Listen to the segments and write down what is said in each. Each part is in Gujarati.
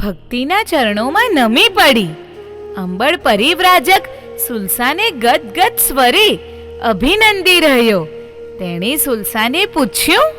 ભક્તિના ચરણોમાં નમી પડી. અંબળ પરિવ્રાજક સુલસાને ગદગદ સ્વરે અભિનંદી રહ્યો. તેણે સુલસાને પૂછ્યું,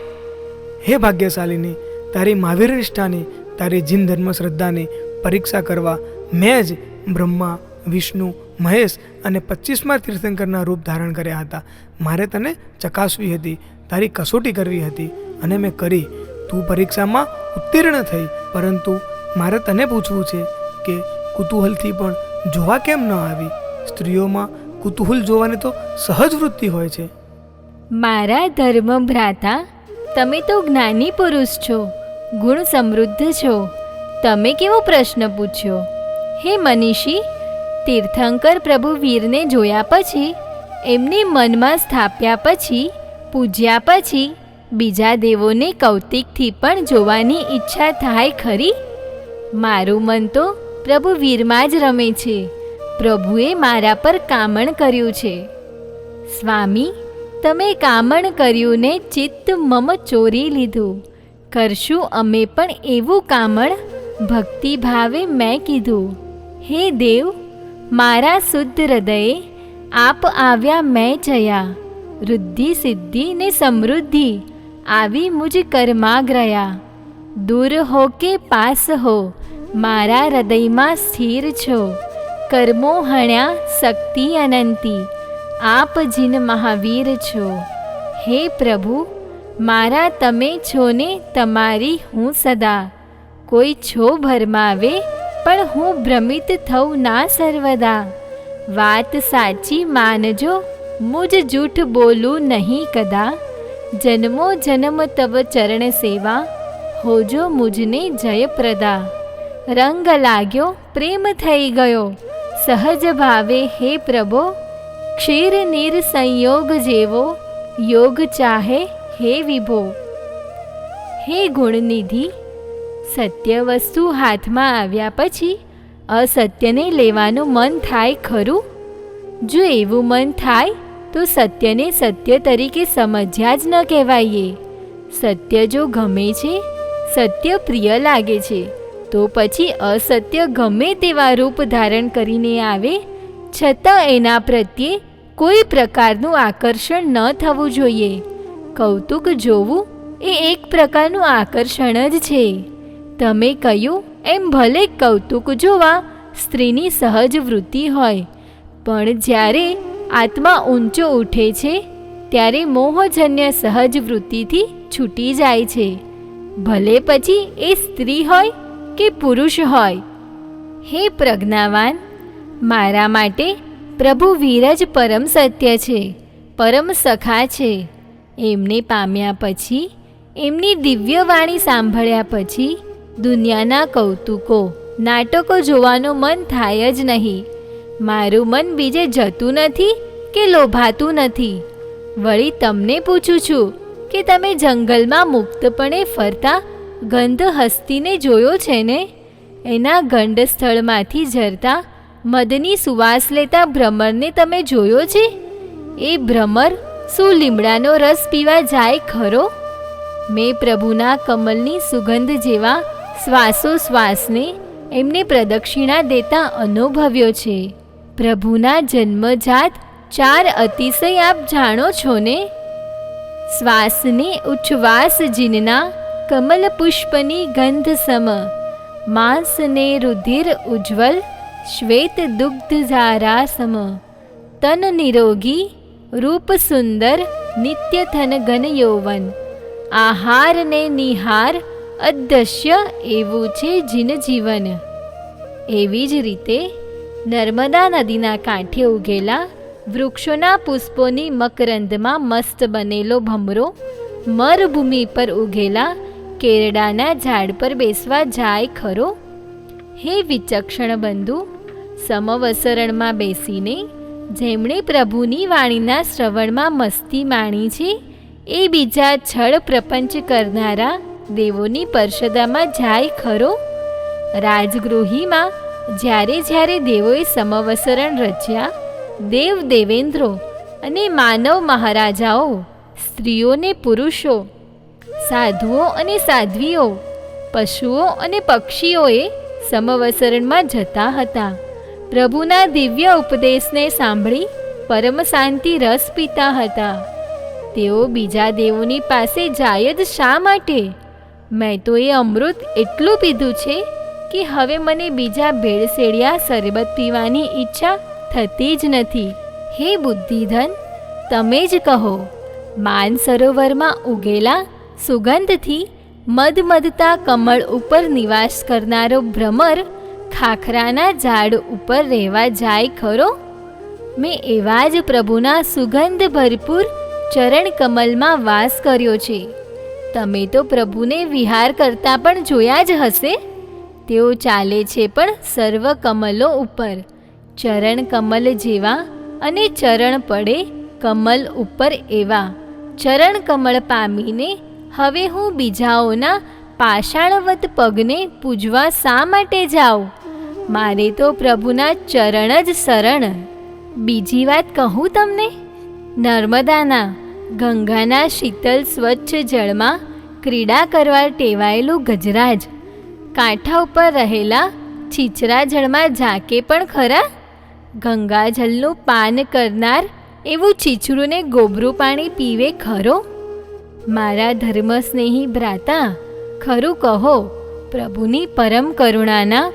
હે ભાગ્યશાલીની, તારી મહાવીર નિષ્ઠાની, તારી જીન ધર્મ શ્રદ્ધાની પરીક્ષા કરવા મેં જ બ્રહ્મા, વિષ્ણુ, મહેશ અને પચીસમાં તીર્થંકરના રૂપ ધારણ કર્યા હતા. મારે તને ચકાસવી હતી, તારી કસોટી કરવી હતી અને મેં કરી. તું પરીક્ષામાં ઉત્તીર્ણ થઈ, પરંતુ મારે તને પૂછવું છે કે કુતૂહલથી પણ જોવા કેમ ન આવી? સ્ત્રીઓમાં કુતૂહલ જોવાની તો સહજ વૃત્તિ હોય છે. મારા ધર્મ ભ્રાતા, તમે તો જ્ઞાની પુરુષ છો, ગુણ સમૃદ્ધ છો. તમે કેવો પ્રશ્ન પૂછ્યો? હે મનીષી, તીર્થંકર પ્રભુ વીરને જોયા પછી, એમને મનમાં સ્થાપ્યા પછી, પૂજ્યા પછી, બીજા દેવોને કૌતિકથી પણ જોવાની ઈચ્છા થાય ખરી? મારું મન તો પ્રભુ વીરમાં જ રમે છે. પ્રભુએ મારા પર કામણ કર્યું છે. સ્વામી, તમે કામણ કર્યું ને ચિત્ત મમ ચોરી લીધું. કરશું અમે પણ એવું કામણ ભક્તિ ભાવે મેં કીધું. હે દેવ, મારા શુદ્ધ હૃદયે આપ આવ્યા મેં જયા. વૃદ્ધિ, સિદ્ધિ ને સમૃદ્ધિ આવી મુજ કર્માગ્રયા દૂર હો કે પાસ હો મારા હૃદયમાં સ્થિર છો. કર્મો હણ્યા શક્તિ અનંતી. આપ જીન મહાવીર છો. હે પ્રભુ, મારા તમે છો ને તમારી હું સદા. કોઈ છો ભરમાવે, પણ હું ભ્રમિત થઉં ના સર્વદા. વાત સાચી માનજો, મુજ જૂઠ બોલું નહીં કદા. જન્મો જન્મ તવ ચરણ સેવા, હોજો મુજને જયપ્રદા રંગ લાગ્યો પ્રેમ થઈ ગયો. સહજ ભાવે, હે પ્રભો, ક્ષીર નીર સંયોગ જેવો, યોગ ચાહે, હે વિભો. હે ગુણનિધિ, સત્ય વસ્તુ હાથમાં આવ્યા પછી અસત્યને લેવાનું મન થાય ખરું? જો એવું મન થાય, તો સત્યને સત્ય તરીકે સમજ્યા જ ન કહેવાઈએ. સત્ય જો ગમે છે, સત્ય પ્રિય લાગે છે. તો પછી અસત્ય ગમે તેવા રૂપ ધારણ કરીને આવે, છતાં એના પ્રત્યે કોઈ પ્રકારનું આકર્ષણ ન થવું જોઈએ. કૌતુક જોવું એ એક પ્રકારનું આકર્ષણ જ છે. તમે કહ્યું એમ ભલે કૌતુક જોવા સ્ત્રીની સહજ વૃત્તિ હોય, પણ જ્યારે આત્મા ઊંચો ઉઠે છે, ત્યારે મોહજન્ય સહજ વૃત્તિથી છૂટી જાય છે. ભલે પછી એ સ્ત્રી હોય કે પુરુષ હોય? હે પ્રજ્ઞાવાન, મારા માટે પ્રભુ વીરજ પરમ સત્ય છે, પરમ સખા છે. એમને પામ્યા પછી, એમની દિવ્ય વાણી સાંભળ્યા પછી દુનિયાના કૌતુકો, નાટકો જોવાનું મન થાય જ નહીં. મારું મન બીજે જતું નથી કે લોભાતું નથી. વળી તમને પૂછું છું કે તમે જંગલમાં મુક્તપણે ફરતા ગંધ હસ્તીને જોયો છે ને? એના ગંડ સ્થળમાંથી ઝરતા મદની સુવાસ લેતા ભ્રમરને તમે જોયો છે? એ ભ્રમર શું લીમડાનો રસ પીવા જાય ખરો? મેં પ્રભુના કમલની સુગંધ જેવા શ્વાસોશ્વાસને એમને પ્રદક્ષિણા દેતા અનુભવ્યો છે. પ્રભુના જન્મજાત ચાર અતિશય આપ જાણો છો ને? શ્વાસને ઉચ્છવાસ જીનના કમલ પુષ્પની ગંધ સમ. માંસને રુધિર ઉજ્જવલ, શ્વેત દુગ્ધ ઝારા સમ. તન નિરોગી, રૂપ સુંદર, નિત્ય થન ઘન યૌવન. આહાર ને નિહાર અદશ્ય એવું છે જીન જીવન. એવી જ રીતે નર્મદા નદીના કાંઠે ઉગેલા વૃક્ષોના પુષ્પોની મકરંદમાં મસ્ત બનેલો ભમરો, મરભૂમિ પર ઉગેલા કેરડાના ઝાડ પર બેસવા જાય ખરો? હે વિચક્ષણ બંધુ, સમવસરણમાં બેસીને જેમણે પ્રભુની વાણીના શ્રવણમાં મસ્તી માણી છે, એ બીજા છળ પ્રપંચ કરનારા દેવોની પરષદામાં જાય ખરો? રાજગૃહીમાં જ્યારે જ્યારે દેવોએ સમવસરણ રચ્યા, દેવ દેવેન્દ્રો અને માનવ મહારાજાઓ સ્ત્રીઓને પુરુષો સાધુઓ અને સાધ્વીઓ, પશુઓ અને પક્ષીઓએ સમવસરણમાં જતા હતા. પ્રભુના દિવ્ય ઉપદેશને સાંભળી પરમ શાંતિ રસ પીતા હતા. તેઓ બીજા દેવોની પાસે જાય જ શા માટે? મેં તો એ અમૃત એટલું પીધું છે કે હવે મને બીજા ભેળસેળિયા શરબત પીવાની ઈચ્છા થતી જ નથી. હે બુદ્ધિધન, તમે જ કહો, માન સરોવરમાં ઉગેલા સુગંધથી મધમધતા કમળ ઉપર નિવાસ કરનારો ભ્રમર ખાખરાના ઝાડ ઉપર રહેવા જાય ખરો? મેં એવા જ પ્રભુના સુગંધ ભરપૂર ચરણ કમલમાં વાસ કર્યો છે. તમે તો પ્રભુને વિહાર કરતા પણ જોયા જ હશે? તેઓ ચાલે છે પણ સર્વ કમલો ઉપર. ચરણ કમલ જેવા અને ચરણ પડે કમલ ઉપર એવા. ચરણ કમળ પામીને હવે હું બીજાઓના પાષાણવત પગને પૂજવા શા માટે જાઉં? મારે તો પ્રભુના ચરણ જ શરણ. બીજી વાત કહું તમને? નર્મદાના, ગંગાના શીતલ સ્વચ્છ જળમાં ક્રીડા કરવા ટેવાયેલું ગજરાજ. કાંઠા ઉપર રહેલા છીછરા જળમાં ઝાંકે પણ ખરા? ગંગાજળનું પાન કરનાર એવું છીછરું ને ગોબરું પાણી પીવે ખરો? મારા ધર્મસ્નેહી ભ્રાતા, ખરું કહો, પ્રભુની પરમ કરુણાના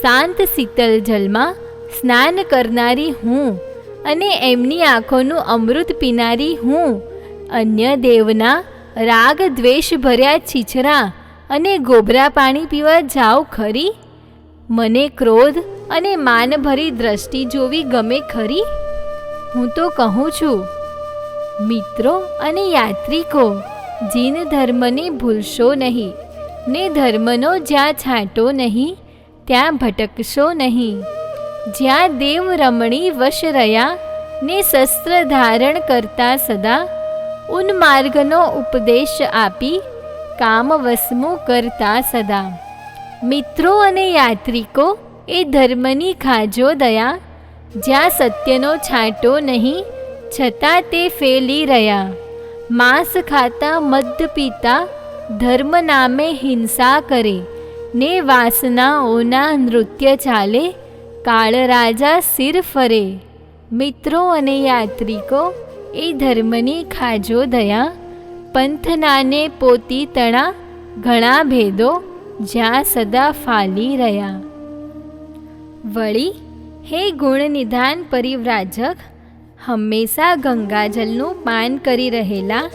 શાંત શીતલ જલમાં સ્નાન કરનારી હું અને એમની આંખોનું અમૃત પીનારી હું, અન્ય દેવના રાગ દ્વેષ ભર્યા છીછરા અને ગોબરા પાણી પીવા જાઉં ખરી? મને ક્રોધ અને માનભરી દ્રષ્ટિ જોવી ગમે ખરી? હું તો કહું છું મિત્રો અને યાત્રિકો, જીન ધર્મને ભૂલશો નહીં, ને ધર્મનો જ્યાં છાંટો નહીં, ત્યાં ભટકશો નહીં. જ્યાં દેવ રમણી વશ રહ્યા, ને શસ્ત્ર ધારણ કરતા સદા ઉન્માર્ગનો ઉપદેશ આપી, કામ વસમું કરતા સદા. મિત્રો અને યાત્રિકો, એ ધર્મની ખાજો દયા, જ્યાં સત્યનો છાંટો નહીં છતાં તે ફેલી રહ્યા. માંસ ખાતા મદ્ય પીતા ધર્મ નામે હિંસા કરે. ને વાસનાઓના નૃત્ય ચાલે. કાળરાજા સિર ફરે. મિત્રો અને યાત્રિકો, એ ધર્મની ખાજો દયા. પંથનાને પોતી તણા ઘણા ભેદો જ્યાં સદા ફાલી રહ્યા. વળી, હે ગુણ નિધાન પરિવ્રાજક હંમેશા ગંગાજલનું પાન કરી રહેલા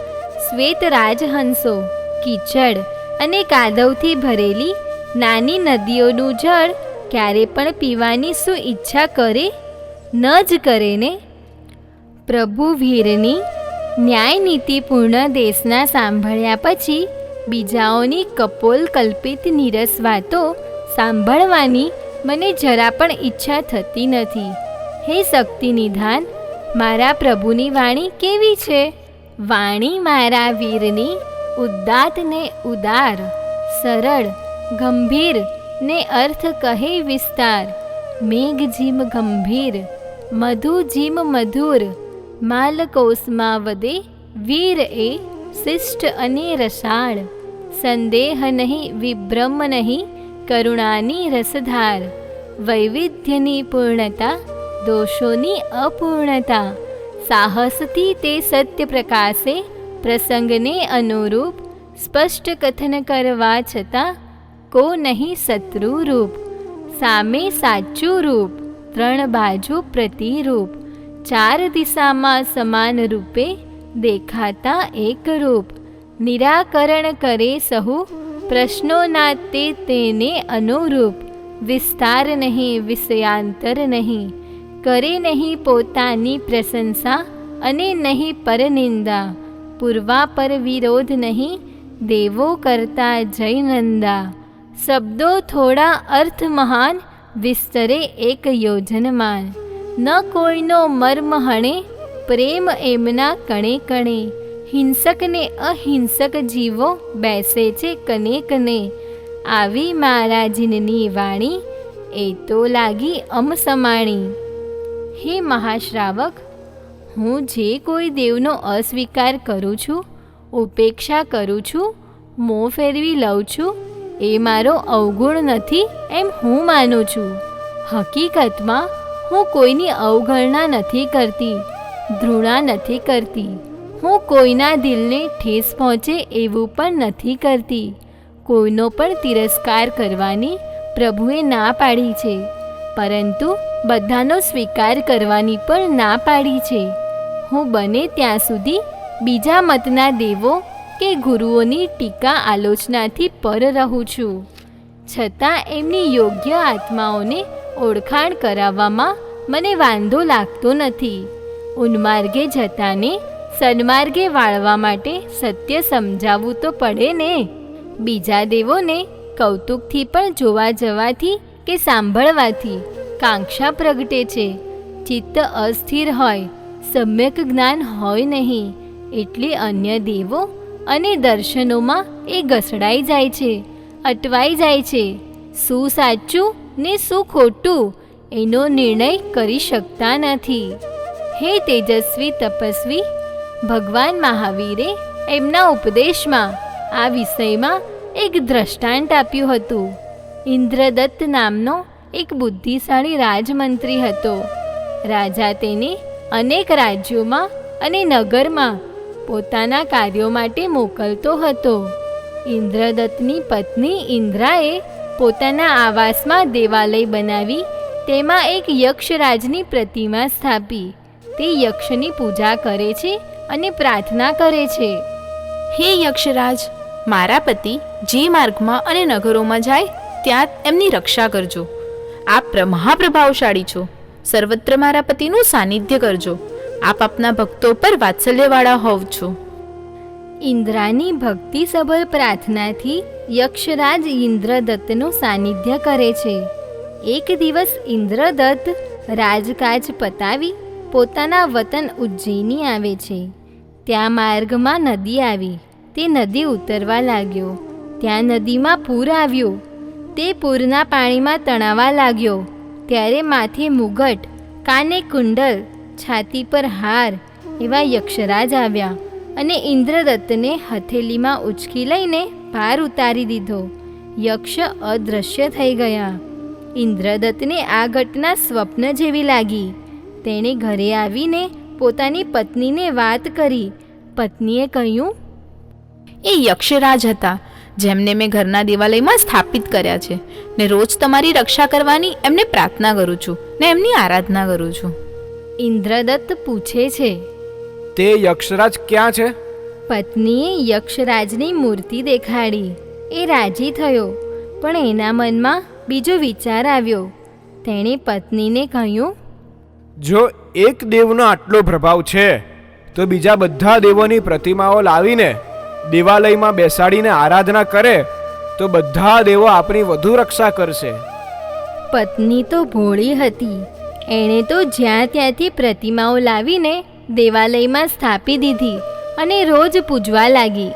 શ્વેત રાજહંસો કીચડ અને કાદવથી ભરેલી નાની નદીઓનું જળ ક્યારે પણ પીવાની શું ઈચ્છા કરે, ન જ કરે ને? પ્રભુ વીરની ન્યાય નીતિપૂર્ણ દેશના સાંભળ્યા પછી બીજાઓની કપોલ કલ્પિત નીરસ વાતો સાંભળવાની મને જરા પણ ઈચ્છા થતી નથી. હે શક્તિ નિધાન મારા પ્રભુની વાણી કેવી છે? વાણી મારા વીરની ઉદાત ને ઉદાર, સરળ, ગંભીર ને અર્થ કહે વિસ્તાર. મેઘ જીમ ગંભીર, મધુ જીમ મધુર માલકોસમાં વદે વીર એ શિષ્ટ અને રસાળ. સંદેહ નહીં, વિભ્રમ નહીં, કરુણાની રસધાર. વૈવિધ્યની પૂર્ણતા દોષોની અપૂર્ણતા. સાહસથી તે સત્ય પ્રકાશે, પ્રસંગને અનુરૂપ, સ્પષ્ટ કથન કરવા છતાં કો નહીં શત્રુ રૂપ. સામે સાચું રૂપ, ત્રણ બાજુ પ્રતિરૂપ. ચાર દિશામાં સમાન રૂપે દેખાતા એક રૂપ. નિરાકરણ કરે સહુ, પ્રશ્નોના તે તેને અનુરૂપ. વિસ્તાર નહીં, વિષયાંતર નહીં. કરે નહીં પોતાની પ્રશંસા અને નહીં પરનિંદા. પૂર્વા પર વિરોધ નહીં, દેવો કરતા જયનંદા. શબ્દો થોડા અર્થ મહાન વિસ્તરે એક યોજનમાન. ન કોઈનો મર્મ હણે, પ્રેમ એમના કણે કણે. હિંસકને અહિંસક જીવો બેસે છે કને કને. આવી મારા વાણી, એ તો લાગી અમસમાણી. હે મહાશ્રાવક, હું જે કોઈ દેવનો અસ્વીકાર કરું છું, ઉપેક્ષા કરું છું, મોં ફેરવી લઉં છું, એ મારો અવગુણ નથી એમ હું માનું છું. હકીકતમાં, હું કોઈની અવગણના નથી કરતી, ધૃણા નથી કરતી, હું કોઈના દિલને ઠેસ પહોંચે એવું પણ નથી કરતી. કોઈનો પણ તિરસ્કાર કરવાની પ્રભુએ ના પાડી છે. પરંતુ બધાનો સ્વીકાર કરવાની પણ ના પાડી છે. હું બને ત્યાં સુધી બીજા મતના દેવો કે ગુરુઓની ટીકા આલોચનાથી પર રહું છું. છતાં એમની યોગ્ય આત્માઓને ઓળખાણ કરાવવામાં મને વાંધો લાગતો નથી. ઉન્માર્ગે જતાને સન્માર્ગે વાળવા માટે સત્ય સમજાવવું તો પડે ને? બીજા દેવોને કૌતુકથી પણ જોવા જવાથી કે સાંભળવાથી? કાંક્ષા પ્રગટે છે. ચિત્ત અસ્થિર હોય, સમ્યક જ્ઞાન હોય નહીં, એટલે અન્ય દેવો અને દર્શનોમાં એ ઘસડાઈ જાય છે, અટવાઈ જાય છે. શું સાચું ને શું ખોટું એનો નિર્ણય કરી શકતા નથી. હે તેજસ્વી તપસ્વી, ભગવાન મહાવીરે એમના ઉપદેશમાં આ વિષયમાં એક દ્રષ્ટાંત આપ્યું હતું. ઇન્દ્રદત્ત નામનો એક બુદ્ધિશાળી રાજમંત્રી હતો. રાજા તેને અનેક રાજ્યોમાં અને નગરમાં પોતાના કાર્યો માટે મોકલતો હતો. ઇન્દ્રદત્તની પત્ની ઇન્દ્રાએ પોતાના આવાસમાં દેવાલય બનાવી તેમાં એક યક્ષરાજની પ્રતિમા સ્થાપી. તે યક્ષની પૂજા કરે છે અને પ્રાર્થના કરે છે. હે યક્ષરાજ, મારા પતિ જે માર્ગમાં અને નગરોમાં જાય, ત્યાં એમની રક્ષા કરજો. આપ પ્ર- મહાપ્રભાવશાળી છો. સર્વત્ર મારા પતિનું સાનિધ્ય કરજો. આપ આપના ભક્તો પર વાત્સલ્યવાળા હોવ છો. ઇન્દ્રાની ભક્તિસભર પ્રાર્થનાથી યક્ષરાજ ઇન્દ્રદત્તનું સાનિધ્ય કરે છે. એક દિવસ ઇન્દ્રદત્ત રાજકાજ પતાવી પોતાના વતન ઉજ્જૈની આવે છે. ત્યાં માર્ગમાં નદી આવી. તે નદી ઉતરવા લાગ્યો. ત્યાં નદીમાં પૂર આવ્યું. તે પૂરના પાણીમાં તણાવા લાગ્યો. ત્યારે માથે મુગટ, કાને કુંડલ, છાતી પર હાર એવા યક્ષરાજ આવ્યા અને ઇન્દ્રદત્તને હથેલીમાં ઉચકી લઈને ભાર ઉતારી દીધો. યક્ષ અદૃશ્ય થઈ ગયા. ઇન્દ્રદત્તને આ ઘટના સ્વપ્ન જેવી લાગી. તેણે ઘરે આવીને પોતાની પત્નીને વાત કરી. પત્નીએ કહ્યું, એ યક્ષરાજ હતા. જેમને મેં ઘરના દેવાલયમાં સ્થાપિત કર્યા છે. ને રોજ તમારી રક્ષા કરવાની એમને પ્રાર્થના કરું છું ને એમની આરાધના કરું છું. ઇન્દ્રદત્ત પૂછે છે તે યક્ષરાજ ક્યાં છે? પત્નીએ યક્ષરાજની મૂર્તિ દેખાડી. એ રાજી થયો પણ એના મનમાં બીજો વિચાર આવ્યો. તેણે પત્નીને કહ્યું જો એક દેવનો આટલો પ્રભાવ છે તો બીજા બધા દેવોની પ્રતિમાઓ લાવીને દેવાલયમાં બેસાડીને આરાધના કરે તો બધા દેવો આપણી વધુ રક્ષા કરશે. પત્ની તો ભોળી હતી. એણે તો જ્યાં ત્યાંથી પ્રતિમાઓ લાવીને દેવાલયમાં સ્થાપી દીધી અને રોજ પૂજવા લાગી.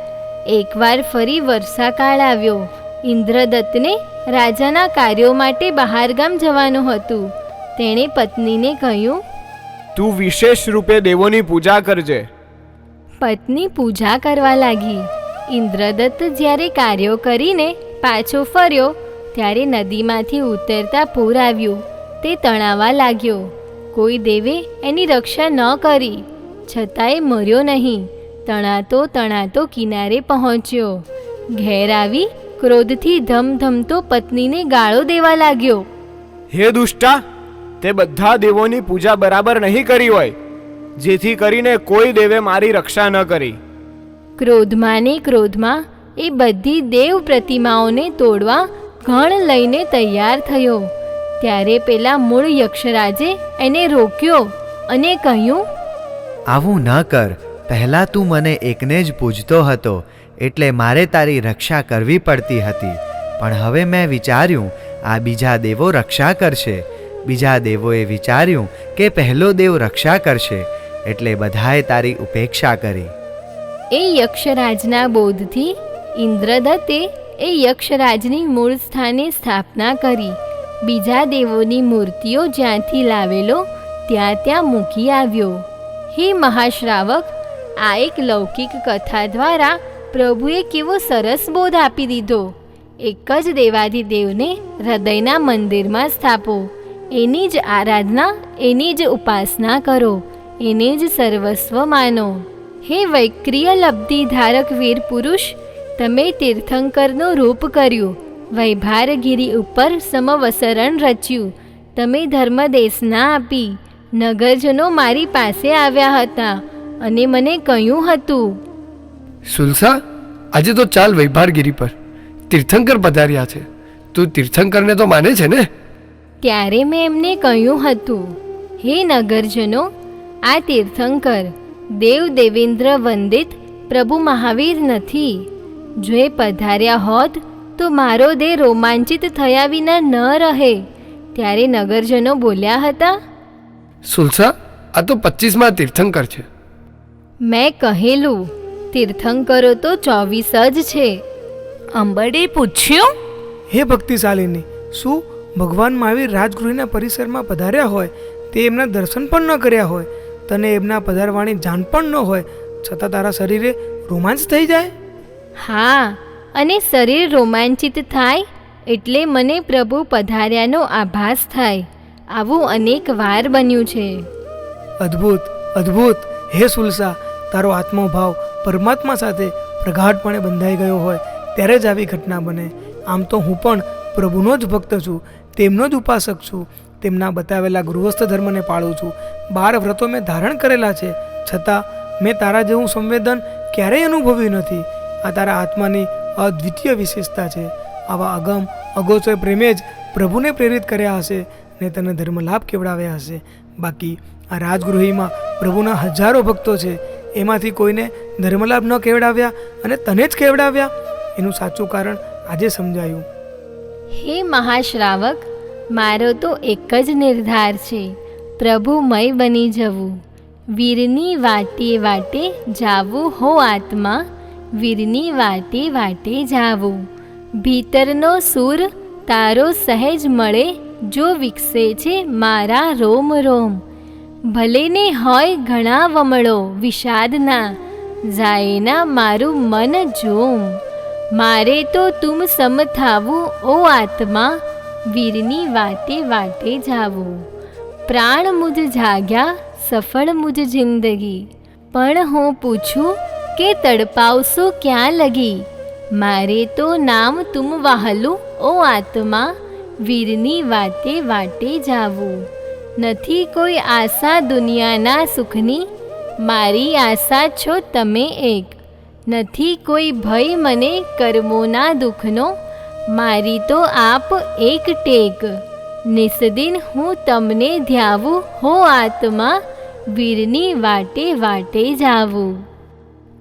એકવાર ફરી વર્ષાકાળ આવ્યો. ઇન્દ્રદત્તને રાજાના કાર્યો માટે બહારગામ જવાનું હતું. તેણે પત્નીને કહ્યું તું વિશેષ રૂપે દેવોની પૂજા કરજે. પત્ની પૂજા કરવા લાગી. ઇન્દ્રદત્ત જ્યારે કાર્યો કરીને પાછો ફર્યો, ત્યારે નદીમાંથી ઉતરતા પૂર આવ્યું. તે તણાવા લાગ્યો. કોઈ દેવે એની રક્ષા ન કરી. છતાંય મર્યો નહીં. તણાતો તણાતો કિનારે પહોંચ્યો. ઘેર આવી ક્રોધથી ધમધમતો પત્નીને ગાળો દેવા લાગ્યો. હે દુષ્ટા, તે બધા દેવોની પૂજા બરાબર નહીં કરી હોય. જેથી કરીને કોઈ દેવે મારી રક્ષા ન કરી. ક્રોધમાં ને ક્રોધમાં એ બધી દેવ પ્રતિમાઓને તોડવા ઘણ લઈને તૈયાર થયો. ત્યારે પેલા મૂળ યક્ષરાજે એને રોક્યો અને કહ્યું આવું ન કર. પહેલાં તું મને એકને જ પૂજતો હતો એટલે મારે તારી રક્ષા કરવી પડતી હતી. પણ હવે મેં વિચાર્યું આ બીજા દેવો રક્ષા કરશે. બીજા દેવોએ વિચાર્યું કે પહેલો દેવ રક્ષા કરશે. એટલે બધાએ તારી ઉપેક્ષા કરી. એ યક્ષરાજના બોધથી ઇન્દ્રદત્તે એ યક્ષરાજની મૂળ સ્થાને સ્થાપના કરી. બીજા દેવોની મૂર્તિઓ જ્યાંથી લાવેલો ત્યાં ત્યાં મૂકી આવ્યો. હે મહાશ્રાવક, આ એક લૌકિક કથા દ્વારા પ્રભુએ કેવો સરસ બોધ આપી દીધો. એક જ દેવાધિદેવને હૃદયના મંદિરમાં સ્થાપો. એની જ આરાધના, એની જ ઉપાસના કરો. એને જ સર્વસ્વ માનો. હે વૈક્રિય લબ્ધિ ધારક વીર પુરુષ તમે તીર્થંકરનું રૂપ કર્યું વૈભારગીરી ઉપર સમવસરણ રચ્યું તમે ધર્મદેશના આપી નગરજનો મારી પાસે આવ્યા હતા અને મને કહ્યું હતું. સુલસા આજે તો ચાલ વૈભારગીરી પર. તીર્થંકર પધાર્યા છે. તું તીર્થંકરને તો માને છે ને? ત્યારે મેં એમને કહ્યું હતું હે નગરજનો આ તીર્થંકર દેવ દેવેન્દ્ર વંદિત પ્રભુ મહાવીર નથી. જો એ પધાર્યા હોત તો મારો દેહ રોમાંચિત થયા વિના ન રહે. ત્યારે નગરજનો બોલ્યા હતા સુલસા આ તો પચીસમાં તીર્થંકર છે. મેં કહેલું તીર્થંકરો તો ચોવીસ જ છે. અંબડે પૂછ્યું? હે ભક્તિશાલીની શું ભગવાન મહાવીર રાજગૃહના પરિસરમાં પધાર્યા હોય તે એમના દર્શન પણ ન કર્યા હોય? તને એમના પધારવાની જાણ પણ ન હોય છતાં તારા શરીરે રોમાંચ થઈ જાય? હા અને શરીર રોમાંચિત થાય એટલે મને પ્રભુ પધાર્યાનો આભાસ થાય. આવું અનેક વાર બન્યું છે. અદ્ભુત અદ્ભુત. હે સુલસા તારો આત્મભાવ પરમાત્મા સાથે પ્રગાઢપણે બંધાઈ ગયો હોય ત્યારે જ આવી ઘટના બને. આમ તો હું પણ પ્રભુનો જ ભક્ત છું તેમનો જ ઉપાસક છું. તેમના બતાવેલા ગૃહસ્થ ધર્મને પાળું છું. બાર વ્રતો મેં ધારણ કરેલા છે. છતાં, મેં તારા જેવું સંવેદન ક્યારેય અનુભવ્યું નથી. આ તારા આત્માની અદ્વિતીય વિશેષતા છે. આવા અગમ, અગોચર પ્રેમે જ પ્રભુને પ્રેરિત કર્યા હશે ને તને ધર્મલાભ કેવડાવ્યા હશે. બાકી, આ રાજગૃહીમાં પ્રભુના હજારો ભક્તો છે. એમાંથી કોઈને ધર્મલાભ ન કેવડાવ્યા અને તને જ કેવડાવ્યા? એનું સાચું કારણ આજે સમજાયું. હે મહાશ્રાવક મારો તો એક જ નિર્ધાર છે. પ્રભુમય બની જવું. વીરની વાટે વાટે જાવું હો આત્મા. વીરની વાટે વાટે જાવું. ભીતરનો સૂર તારો સહેજ મળે જો વિકસે છે મારા રોમ રોમ. ભલે ને હોય ઘણા વમળો વિષાદના જાયના મારું મન જોમ. મારે તો તુમ સમ થાવું ઓ આત્મા વીરની વાટે વાટે જાવું. પ્રાણ મુજ જાગ્યા, સફળ મુજ જિંદગી. પણ હું પૂછું કે તડપાવશો ક્યાં લગી? મારે તો નામ તુમ વહાલું, ઓ આત્મા. વીરની વાટે વાટે જાવું. નથી કોઈ આશા દુનિયાના સુખની. મારી આશા છો તમે એક. નથી કોઈ ભય મને કર્મોના દુઃખનો. મારી તો આપ એક ટેક. નિસદિન હું તમને ધ્યાવું હો આત્મા વીરની વાટે વાટે જાવું.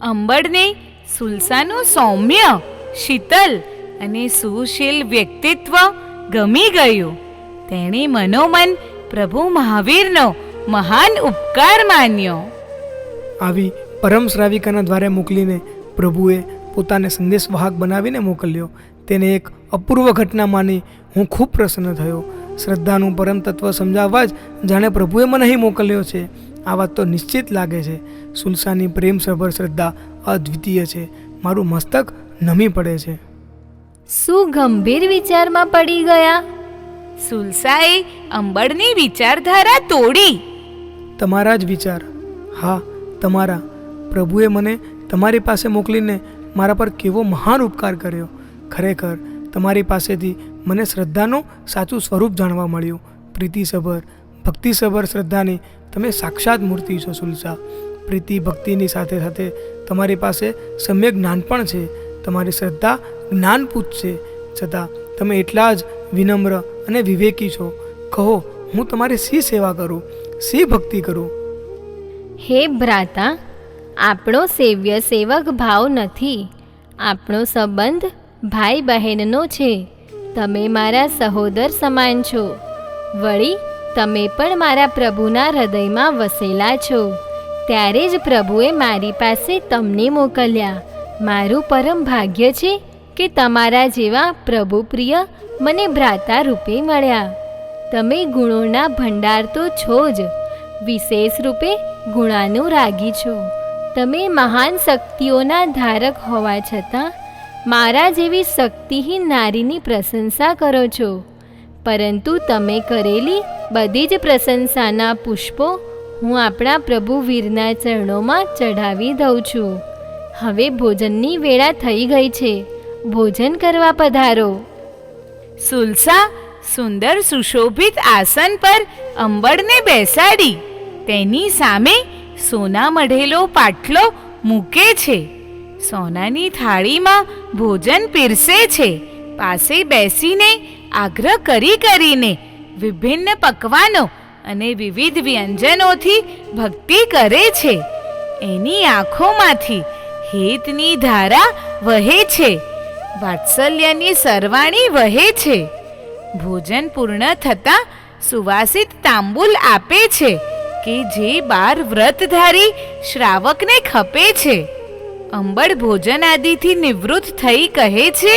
અંબડને સુલસાનું સૌમ્ય શીતલ અને સુશીલ વ્યક્તિત્વ ગમી ગયું. તેણે મનોમન પ્રભુ મહાવીરનો મહાન ઉપકાર માન્યો. આવી પરમ શ્રાવિકાના દ્વારે મોકલીને પ્રભુએ પોતાને સંદેશવાહક બનાવીને મોકલ્યો. તેને એક અપૂર્વ ઘટના માની હું ખૂબ પ્રસન્ન થયો. શ્રદ્ધાનું પરમ તત્વ સમજાવવા જ જાણે પ્રભુએ મને અહીં મોકલ્યો છે. આ વાત તો નિશ્ચિત લાગે છે. સુલસાની પ્રેમસભર શ્રદ્ધા અદ્વિતીય છે. મારું મસ્તક નમી પડે છે. શું ગંભીર વિચારમાં પડી ગયા. સુલસાએ અંબળની વિચારધારા તોડી. તમારા જ વિચાર. હા તમારા. પ્રભુએ મને તમારી પાસે મોકલીને મારા પર કેવો મહાન ઉપકાર કર્યો. ખરેખર તમારી પાસેથી મને શ્રદ્ધાનું સાચું સ્વરૂપ જાણવા મળ્યું. પ્રીતિસભર, ભક્તિસભર શ્રદ્ધાની તમે સાક્ષાત મૂર્તિ છો સુલસા. પ્રીતિ ભક્તિની સાથે સાથે તમારી પાસે સમ્યક જ્ઞાન પણ છે. તમારી શ્રદ્ધા જ્ઞાનપૂત છે. છતાં તમે એટલા જ વિનમ્ર અને વિવેકી છો. કહો, હું તમારી સી સેવા કરું? સી ભક્તિ કરું? હે ભ્રાતા, આપણો સેવ્ય સેવક ભાવ નથી. આપણો સંબંધ ભાઈ બહેનનો છે. તમે મારા સહોદર સમાન છો. વળી, તમે પણ મારા પ્રભુના હૃદયમાં વસેલા છો. ત્યારે જ પ્રભુએ મારી પાસે તમને મોકલ્યા. મારું પરમ ભાગ્ય છે કે તમારા જેવા પ્રભુ પ્રિય મને ભ્રાતા રૂપે મળ્યા. તમે ગુણોના ભંડાર તો છો જ. વિશેષ રૂપે ગુણાનુરાગી છો. તમે મહાન શક્તિઓના ધારક હોવા છતાં મારા જેવી શક્તિહીન નારીની પ્રશંસા કરો છો. પરંતુ તમે કરેલી બધી જ પ્રશંસાના પુષ્પો હું આપણા પ્રભુ વીરના ચરણોમાં ચઢાવી દઉં છું. હવે ભોજનની વેળા થઈ ગઈ છે. ભોજન કરવા પધારો. સુલસા, સુંદર સુશોભિત આસન પર અંબળને બેસાડી. તેની સામે સોના મઢેલો પાટલો મૂકે છે. સોનાની થાળીમાં ભોજન પીરસે છે. પાસે બેસીને આગ્રહ કરી કરીને વિભિન્ન પકવાનો અને વિવિધ વ્યંજનોથી ભક્તિ કરે છે. એની આંખોમાંથી હેતની ધારા વહે છે. વાત્સલ્યની સરવાણી વહે છે. ભોજન પૂર્ણ થતાં સુવાસિત તાંબુલ આપે છે કે જે બાર વ્રતધારી શ્રાવકને ખપે છે. અંબળ ભોજન આદિથી નિવૃત્ત થઈ કહે છે,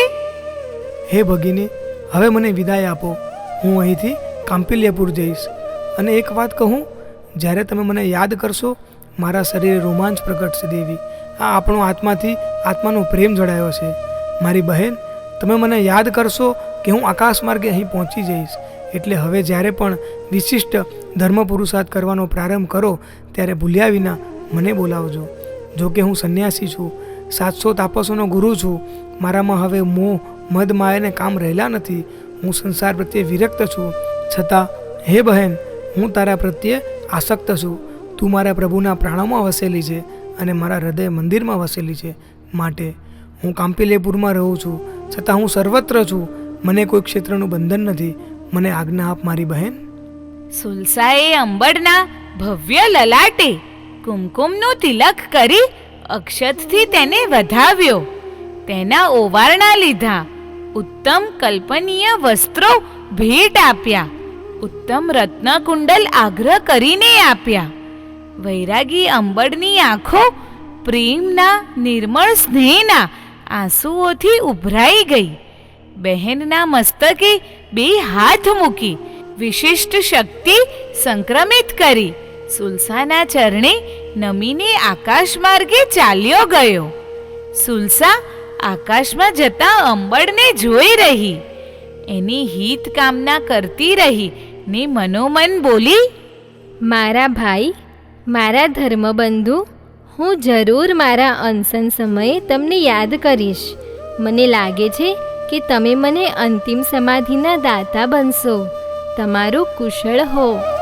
હે ભગીની, હવે મને વિદાય આપો. હું અહીંથી કાંપિલ્યપુર જઈશ. અને એક વાત કહું, જ્યારે તમે મને યાદ કરશો, મારા શરીરે રોમાંચ પ્રગટશે દેવી. આ આપણો આત્માથી આત્માનો પ્રેમ જડાયો છે. મારી બહેન, તમે મને યાદ કરશો કે હું આકાશ માર્ગે અહીં પહોંચી જઈશ. એટલે હવે જ્યારે પણ વિશિષ્ટ ધર્મ પુરુષાર્થ કરવાનો પ્રારંભ કરો, ત્યારે ભૂલ્યા વિના મને બોલાવજો. જો કે હું સંન્યાસી છું, સાતસો તાપસોનો ગુરુ છું, મારામાં હવે મોહ, મદ, માયાને કામ રહેલા નથી, હું સંસાર પ્રત્યે વિરક્ત છું. છતાં, હે બહેન, હું તારા પ્રત્યે આસક્ત છું. તું મારા પ્રભુના પ્રાણોમાં વસેલી છે અને મારા હૃદય મંદિરમાં વસેલી છે માટે. હું કાંપિલેપુરમાં રહું છું, છતાં હું સર્વત્ર છું. મને કોઈ ક્ષેત્રનું બંધન નથી. મને આજ્ઞા આપ મારી બહેન. સુલસાએ અંબડના ભવ્ય લલાટે કુમકુમનું તિલક કરી અક્ષતથી તેને વધાવ્યો. તેના ઓવારણા લીધા. ઉત્તમ કલ્પનીય વસ્ત્રો ભેટ આપ્યા. ઉત્તમ રત્નકુંડલ આગ્રહ કરીને આપ્યા. વૈરાગી અંબડની આંખો પ્રેમના, નિર્મળ સ્નેહના આંસુઓથી ઉભરાઈ ગઈ. બહેનના મસ્તકે બે હાથ મૂકી વિશિષ્ટ શક્તિ સંક્રમિત કરી. સુલસાના ચરણે નમીને આકાશ માર્ગે ચાલ્યો ગયો. સુલસા આકાશમાં જતા અંબળને જોઈ રહી. એની હિત કામના કરતી રહી ને મનોમન બોલી, મારા ભાઈ, મારા ધર્મબંધુ, હું જરૂર મારા અનશન સમયે તમને યાદ કરીશ. મને લાગે છે કે તમે મને અંતિમ સમાધિના દાતા બનશો. તમારું કુશળ હો.